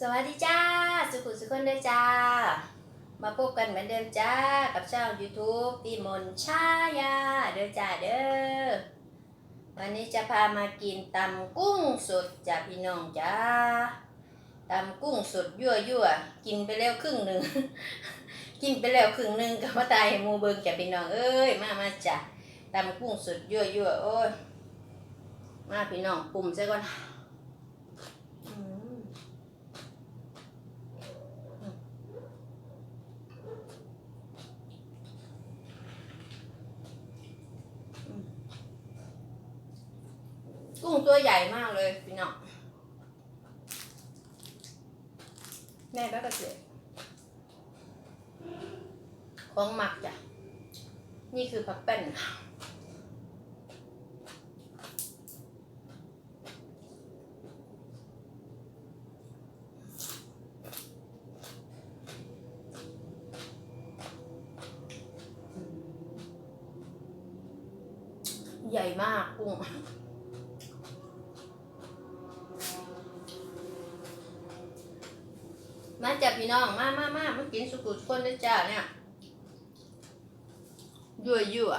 สวัสดีจ้า สุขุสุขคนด้วยจ้า มาพบกันเหมือนเดิมจ้า กับช่อง YouTube ตีมนชายา เด้อจ้าเด้อ วันนี้จะพามากินตำกุ้งสดจ้าพี่น้องจ้าตำกุ้งสดยั่วยั่วกินไปแล้วครึ่งหนึ่ง กินไปแล้วครึ่งหนึ่งกับมาตายหมูเบิงจ้าพี่น้องเอ้ย มามาจ้าตำกุ้งสดยั่วยั่วโอ้ย มาพี่น้องปุ่มซะก่อน กุ้งตัวใหญ่มากเลยพี่น้องแม่ก็กระเสือกของหมักจ้ะ นี่คือผักแป้นใหญ่มากกุ้ง มาจับพี่น้องมามามามากินสุกุทุกคนนะจ้าเนี่ยยั่วยั่ว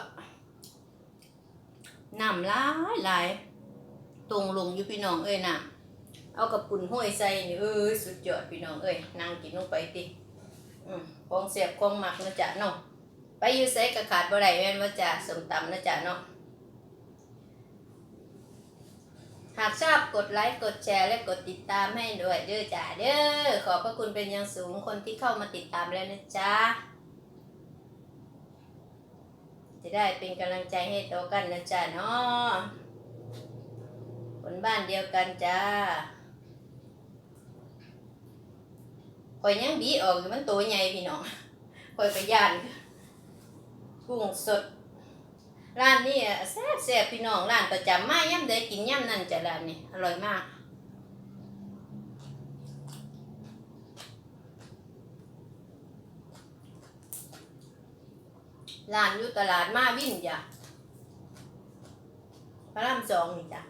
น้ำลายลายตรงลงอยู่พี่น้องเอ้ยน่ะเอากระปุ่นห้วยใส่นี่เอ้ยสุดยอดพี่น้องเอ้ยนั่งกินลงไปติอืมของเสียบของหมักนะจ๊ะเนาะไปอยู่ไสกระขาดบ่ได้แม่นว่าจ้ะสมตำนะจ๊ะเนาะ หากชอบกดไลค์กดแชร์และกดติดตามให้ด้วยเด้อจ้าเด้อขอบพระคุณเป็นอย่างสูงคนที่เข้ามาติดตามแล้วนะจ๊ะจะได้เป็นกำลังใจให้โตอกันนะจ๊ะเนาะคนบ้านเดียวกันจ้าคอยยังบีออกอยู่มันตัวใหญ่พี่น้องคอยไปย่านกุ้งสด ร้านนี้แซ่บแซ่บพี่น้องร้านประจำมาย่ำเดกินย่ำนั่นจะร้านนี้อร่อยมาก ร้านอยู่ตลาดมาวินจ้ะพระรามสองนี่จ้ะ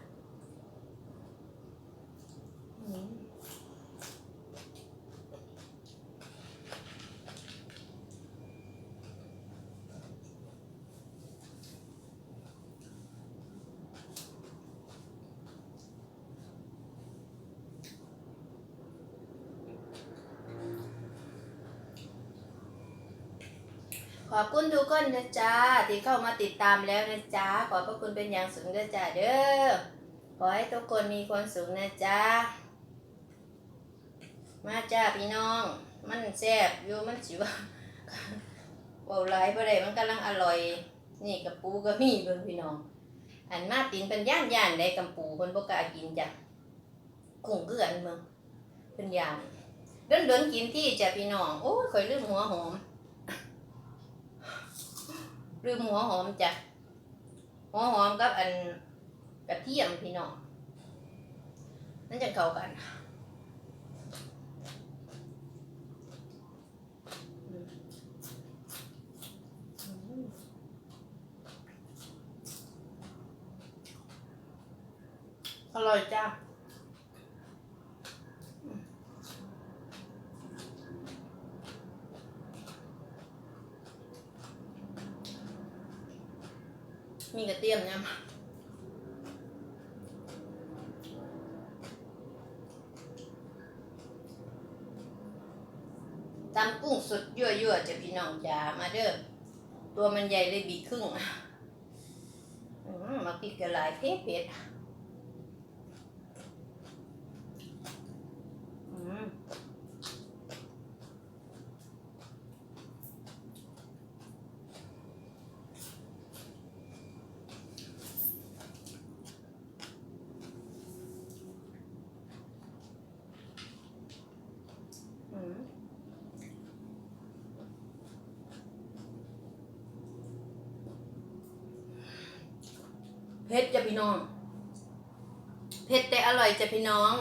ขอบคุณทุกคนนะจ๊ะที่เข้ามาติดตามแล้วนะจ๊ะขอบพระคุณเป็นอย่างสูงนะจ๊ะเด้อขอให้ทุกคนมีความสุขนะจ๊ะมาจ้าพี่น้อง มันแซ่บอยู่มันสิว่าเบาไหลายบ่ได้มันกำลังอร่อย นี่กับปูก็มีเบิ่งพี่น้อง อันมาตินเป็นย่านย่านได้กับปูเพิ่นบ่กล้ากินจ้ะกุ้งเกลือนเบิ่งเพิ่นย่านเดินเดินๆกินที่จ้ะพี่น้องโอ้ยข่อยลืมหัวหอม ลืมหัวหอมจ้ะหัวหอมกับอันกระเทียมพี่น้องนั่นจะเข้ากันอืมอืมอร่อยจ้า มีกระเทียมนะตำกุ้งสดยั่วๆจะพี่น้องจ๋ามาเด้อตัวมันใหญ่เลยบีครึ่งอืมมาปิดกระลายเผ็ดเผ็ดอืมอืมเผ็ดจ้ะพี่น้อง เผ็ดแต่อร่อยจ้ะพี่น้อง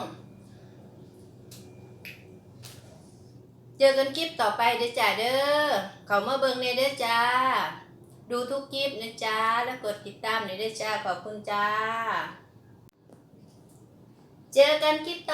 เจอกันคลิปต่อไปเด้อจ้าเด้อเขามาเบิ่งในเด้อจ้า ดูทุกคลิปนะจ้า แล้วกดติดตามในเด้อจ้า ขอบคุณจ้า เจอกันคลิปต่อ